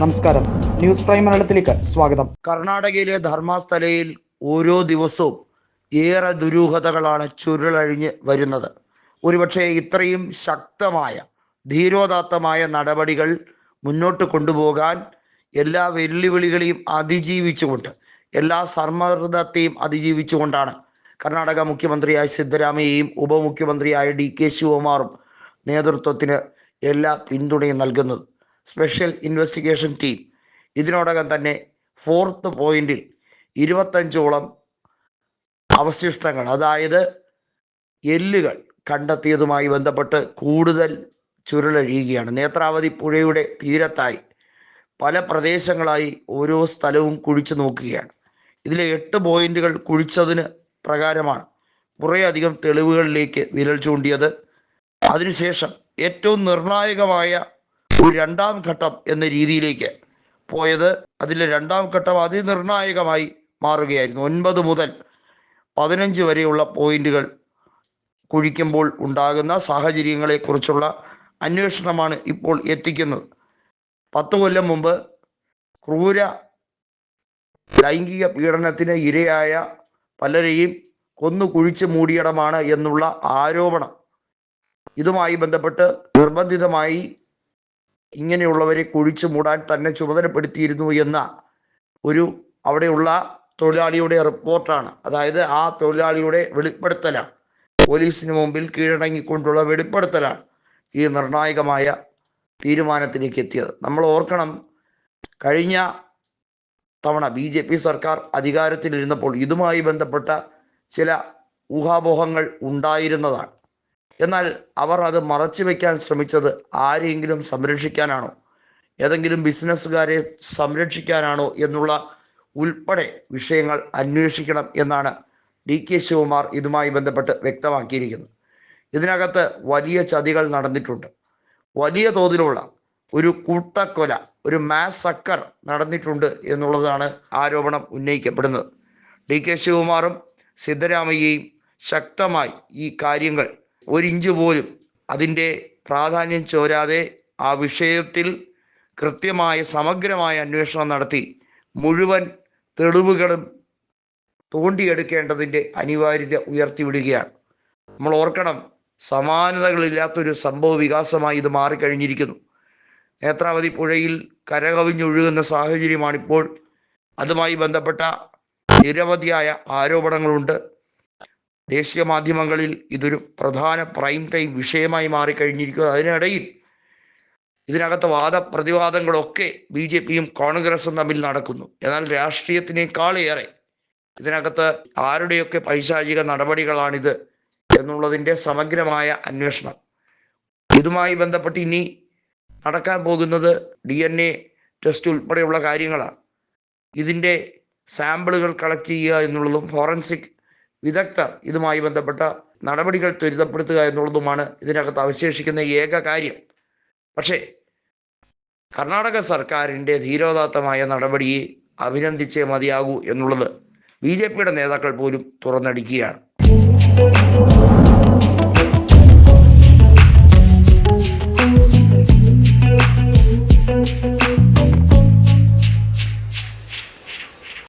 നമസ്കാരം. News prime മലയാളത്തിലേക്ക് സ്വാഗതം. കർണാടകയിലെ ധർമ്മസ്ഥലയിൽ ഓരോ ദിവസവും ഏറെ ദുരൂഹതകളാണ് ചുരുളഴിഞ്ഞ് വരുന്നത്. ഒരുപക്ഷെ ഇത്രയും ശക്തമായ ധീരോദാത്തമായ നടപടികൾ മുന്നോട്ട് കൊണ്ടുപോകാൻ എല്ലാ വെല്ലുവിളികളെയും അതിജീവിച്ചുകൊണ്ട് എല്ലാ സമ്മർദ്ദത്തെയും അതിജീവിച്ചുകൊണ്ടാണ് കർണാടക മുഖ്യമന്ത്രിയായ സിദ്ധരാമയ്യയും ഉപമുഖ്യമന്ത്രിയായ ഡി കെ ശിവകുമാറും നേതൃത്വത്തിന് എല്ലാ പിന്തുണയും നൽകുന്നത്. Special investigation team. ഇതിനോടകം തന്നെ ഫോർത്ത് പോയിന്റിൽ ഇരുപത്തഞ്ചോളം അവശിഷ്ടങ്ങൾ അതായത് എല്ലുകൾ കണ്ടെത്തിയതുമായി ബന്ധപ്പെട്ട് കൂടുതൽ ചുരുളഴിയുകയാണ്. നേത്രാവതി പുഴയുടെ തീരത്തായി പല പ്രദേശങ്ങളായി ഓരോ സ്ഥലവും കുഴിച്ചു നോക്കുകയാണ്. ഇതിലെ എട്ട് പോയിന്റുകൾ കുഴിച്ചതിന് പ്രകാരമാണ് കുറേയധികം തെളിവുകളിലേക്ക് വിരൽ ചൂണ്ടിയത്. അതിനുശേഷം ഏറ്റവും നിർണായകമായ ഒരു രണ്ടാം ഘട്ടം എന്ന രീതിയിലേക്ക് പോയത്. അതിലെ രണ്ടാം ഘട്ടം അതിനിർണായകമായി മാറുകയായിരുന്നു. ഒൻപത് മുതൽ പതിനഞ്ച് വരെയുള്ള പോയിന്റുകൾ കുഴിക്കുമ്പോൾ ഉണ്ടാകുന്ന സാഹചര്യങ്ങളെക്കുറിച്ചുള്ള അന്വേഷണമാണ് ഇപ്പോൾ എത്തിക്കുന്നത്. പത്ത് കൊല്ലം മുമ്പ് ക്രൂര ലൈംഗിക പീഡനത്തിന് ഇരയായ പലരെയും കൊന്നു കുഴിച്ച് മൂടിയിടമാണ് എന്നുള്ള ആരോപണം. ഇതുമായി ബന്ധപ്പെട്ട് നിർബന്ധിതമായി ഇങ്ങനെയുള്ളവരെ കുഴിച്ച് മൂടാൻ തന്നെ ചുമതലപ്പെടുത്തിയിരുന്നു എന്ന ഒരു അവിടെയുള്ള തൊഴിലാളിയുടെ റിപ്പോർട്ടാണ്. അതായത് ആ തൊഴിലാളിയുടെ വെളിപ്പെടുത്തലാണ്. പോലീസിന് മുമ്പിൽ കീഴടങ്ങിക്കൊണ്ടുള്ള വെളിപ്പെടുത്തലാണ് ഈ നിർണായകമായ തീരുമാനത്തിലേക്ക് എത്തിയത്. നമ്മൾ ഓർക്കണം കഴിഞ്ഞ തവണ ബി ജെ പി സർക്കാർ അധികാരത്തിലിരുന്നപ്പോൾ ഇതുമായി ബന്ധപ്പെട്ട ചില ഊഹാപോഹങ്ങൾ ഉണ്ടായിരുന്നതാണ്. എന്നാൽ അവർ അത് മറച്ചു വെക്കാൻ ശ്രമിച്ചത് ആരെയെങ്കിലും സംരക്ഷിക്കാനാണോ? ഏതെങ്കിലും ബിസിനസ്സുകാരെ സംരക്ഷിക്കാനാണോ എന്നുള്ള ഉൾപ്പെടെ വിഷയങ്ങൾ അന്വേഷിക്കണം എന്നാണ് ഡി കെ ശിവകുമാർ ഇതുമായി ബന്ധപ്പെട്ട് വ്യക്തമാക്കിയിരിക്കുന്നത്. ഇതിനകത്ത് വലിയ ചതികൾ നടന്നിട്ടുണ്ട്. വലിയ തോതിലുള്ള ഒരു കൂട്ടക്കൊല ഒരു മാസ് സക്കർ നടന്നിട്ടുണ്ട് എന്നുള്ളതാണ് ആരോപണം ഉന്നയിക്കപ്പെടുന്നത്. ഡി കെ ശിവകുമാറും സിദ്ധരാമയ്യയും ശക്തമായി ഈ കാര്യങ്ങൾ ഒരിഞ്ച് പോലും അതിന്റെ പ്രാധാന്യം ചോരാതെ ആ വിഷയത്തിൽ കൃത്യമായ സമഗ്രമായ അന്വേഷണം നടത്തി മുഴുവൻ തെളിവുകളും തോണ്ടിയെടുക്കേണ്ടതിന്റെ അനിവാര്യത ഉയർത്തിവിടുകയാണ്. നമ്മൾ ഓർക്കണം സമാനതകളില്ലാത്തൊരു സംഭവ വികാസമായി ഇത് മാറിക്കഴിഞ്ഞിരിക്കുന്നു. നേത്രാവതി പുഴയിൽ കരകവിഞ്ഞൊഴുകുന്ന സാഹചര്യമാണിപ്പോൾ. അതുമായി ബന്ധപ്പെട്ട നിരവധിയായ ആരോപണങ്ങളുണ്ട്. ദേശീയ മാധ്യമങ്ങളിൽ ഇതൊരു പ്രധാന പ്രൈം ടൈം വിഷയമായി മാറിക്കഴിഞ്ഞിരിക്കുന്നു. അതിനിടയിൽ ഇതിനകത്ത് വാദപ്രതിവാദങ്ങളൊക്കെ ബി ജെ പിയും കോൺഗ്രസും തമ്മിൽ നടക്കുന്നു. എന്നാൽ രാഷ്ട്രീയത്തിനേക്കാളേറെ ഇതിനകത്ത് ആരുടെയൊക്കെ പൈശാചിക നടപടികളാണിത് എന്നുള്ളതിന്റെ സമഗ്രമായ അന്വേഷണം. ഇതുമായി ബന്ധപ്പെട്ട് ഇനി നടക്കാൻ പോകുന്നത് ഡി എൻ എ ടെസ്റ്റ് ഉൾപ്പെടെയുള്ള കാര്യങ്ങളാണ്. ഇതിന്റെ സാമ്പിളുകൾ കളക്ട് ചെയ്യുക എന്നുള്ളതും ഫോറൻസിക് വിദഗ്ധർ ഇതുമായി ബന്ധപ്പെട്ട നടപടികൾ ത്വരിതപ്പെടുത്തുക എന്നുള്ളതുമാണ് ഇതിനകത്ത് അവശേഷിക്കുന്ന ഏക കാര്യം. പക്ഷേ കർണാടക സർക്കാരിന്റെ ധീരോദാത്തമായ നടപടിയെ അഭിനന്ദിച്ചേ മതിയാകൂ എന്നുള്ളത് ബി ജെ പിയുടെ നേതാക്കൾ പോലും തുറന്നടിക്കുകയാണ്.